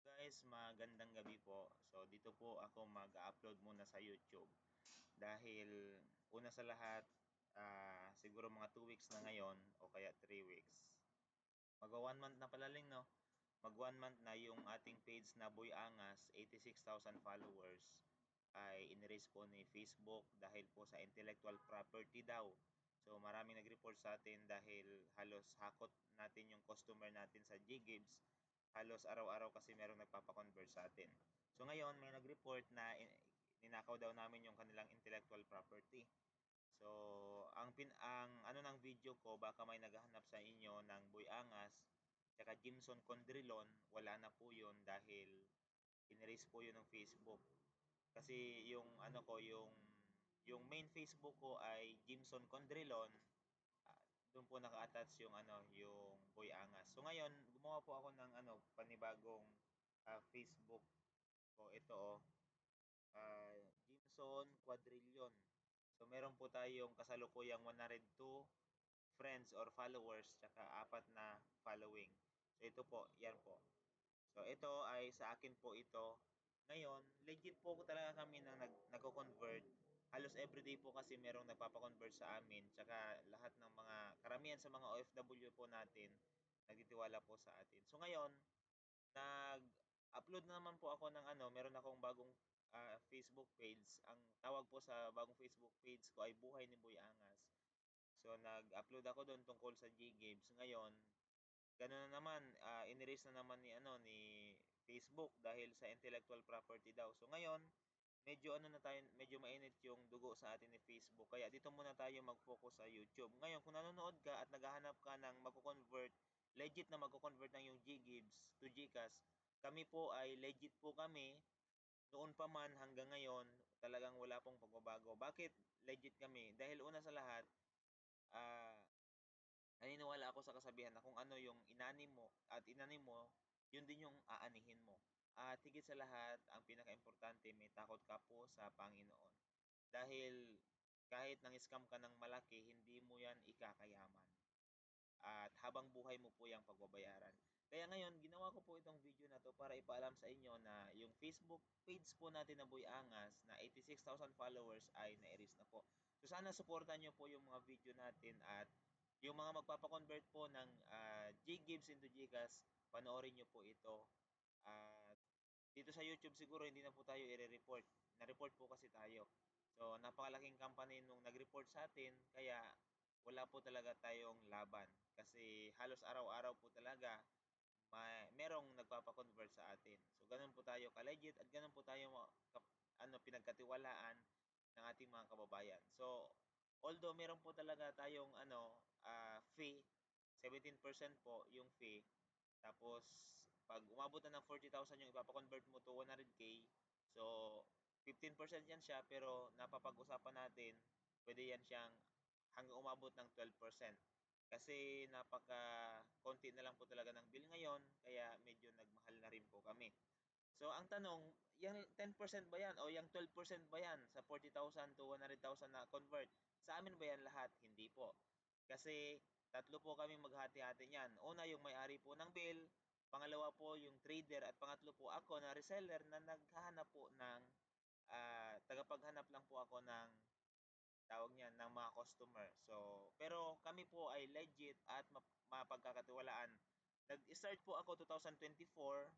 guys, magandang gabi po. So dito po ako mag-upload muna sa YouTube. Dahil una sa lahat, uh, siguro mga 2 weeks na ngayon o kaya 3 weeks. Mag 1 month na palaling no. Mag 1 month na yung ating page na Boy Angas, 86,000 followers ay inerace po ni Facebook dahil po sa intellectual property daw. So maraming nag-report sa atin dahil halos hakot natin yung customer natin sa G-Gibbs halos araw-araw kasi merong nagpapakonvert sa atin. So ngayon, may nag-report na ninakaw daw namin yung kanilang intellectual property. So, ang pin ang ano ng video ko, baka may naghahanap sa inyo ng Boy Angas, tsaka Jimson Condrilon, wala na po 'yun dahil inerase po 'yun ng Facebook. Kasi yung ano ko, yung yung main Facebook ko ay Jimson Condrilon, doon po naka-attach yung ano, yung Boy Angas. So ngayon, gumawa po ako ng ano, panibagong uh, Facebook ko. Ito oh. Uh, Jimson Quadrillion. So meron po tayong kasalukuyang 102 friends or followers tsaka apat na following. So ito po, yan po. So ito ay sa akin po ito. Ngayon, legit po talaga kami na nag nagko-convert halos everyday po kasi merong nagpapa-convert sa amin tsaka lahat ng mga karamihan sa mga OFW po natin nagtitiwala po sa atin. So ngayon, nag-upload na naman po ako ng ano, meron akong bagong uh, Facebook page. Ang tawag po sa bagong Facebook page ko ay Buhay ni Boy Angas. So nag-upload ako doon tungkol sa G-Games. Ngayon, ganoon na naman, uh, inerase na naman ni ano ni Facebook dahil sa intellectual property daw. So ngayon, medyo ano na tayo, medyo mainit yung dugo sa atin ni Facebook. Kaya dito muna tayo mag-focus sa YouTube. Ngayon, kung nanonood ka at naghahanap ka ng magko-convert, legit na magko-convert ng yung G-Gibbs to GCash, kami po ay legit po kami. Noon pa man hanggang ngayon, talagang wala pong pagbabago. Bakit legit kami? Dahil una sa lahat, ah, uh, naniniwala ako sa kasabihan na kung ano yung inanim mo at inanim mo, yun din yung aanihin mo. At higit sa lahat, ang pinaka-importante, may takot ka po sa Panginoon. Dahil kahit nang scam ka ng malaki, hindi mo yan ikakayaman. At habang buhay mo po yung pagbabayaran. Kaya ngayon, ginawa ko po itong video na to para ipaalam sa inyo na yung Facebook page po natin na Boy Angas na 86,000 followers ay na-erase na po. So sana supportan nyo po yung mga video natin at yung mga magpapakonvert po ng uh, G-Gibbs into Gcash, panoorin nyo po ito at dito sa YouTube siguro hindi na po tayo i-report. Na-report po kasi tayo. So napakalaking company nung nag-report sa atin kaya wala po talaga tayong laban kasi halos araw-araw po talaga may merong nagpapa-convert sa atin. So ganun po tayo ka-legit at ganun po tayo ano pinagkatiwalaan ng ating mga kababayan. So although meron po talaga tayong ano uh, fee 17% po yung fee tapos, pag umabot na ng 40,000 yung ipapa-convert mo to 100k, so 15% yan siya pero napapag-usapan natin, pwede yan siyang hanggang umabot ng 12%. Kasi napaka konti na lang po talaga ng bill ngayon, kaya medyo nagmahal na rin po kami. So ang tanong, yung 10% ba yan o yung 12% ba yan sa 40,000 to 100,000 na convert? Sa amin ba yan lahat? Hindi po. Kasi Tatlo po kami maghati-hati niyan. Una yung may-ari po ng bill, pangalawa po yung trader at pangatlo po ako na reseller na naghahanap po ng uh, tagapaghanap lang po ako ng tawag niyan ng mga customer. So, pero kami po ay legit at mapagkakatiwalaan. Nag-start po ako 2024,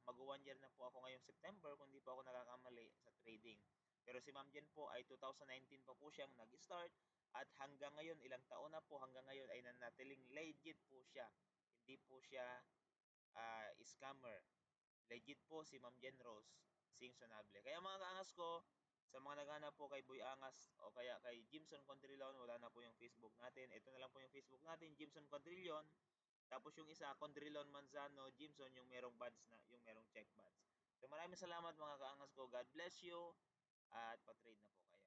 mag one year na po ako ngayong September kung di po ako nakakamali sa trading. Pero si Ma'am Jen po ay 2019 pa po siyang nag-start at hanggang ngayon, ilang taon na po, hanggang ngayon ay nanatiling legit po siya. Hindi po siya uh, scammer. Legit po si Ma'am Jen Rose Sing Sonable. Kaya mga kaangas ko, sa mga naghanap po kay Boy Angas o kaya kay Jimson Condrilon, wala na po yung Facebook natin. Ito na lang po yung Facebook natin, Jimson Condrilon. Tapos yung isa, Condrilon Manzano, Jimson, yung merong buds na, yung merong check buds. So maraming salamat mga kaangas ko. God bless you. At patrade na po kayo.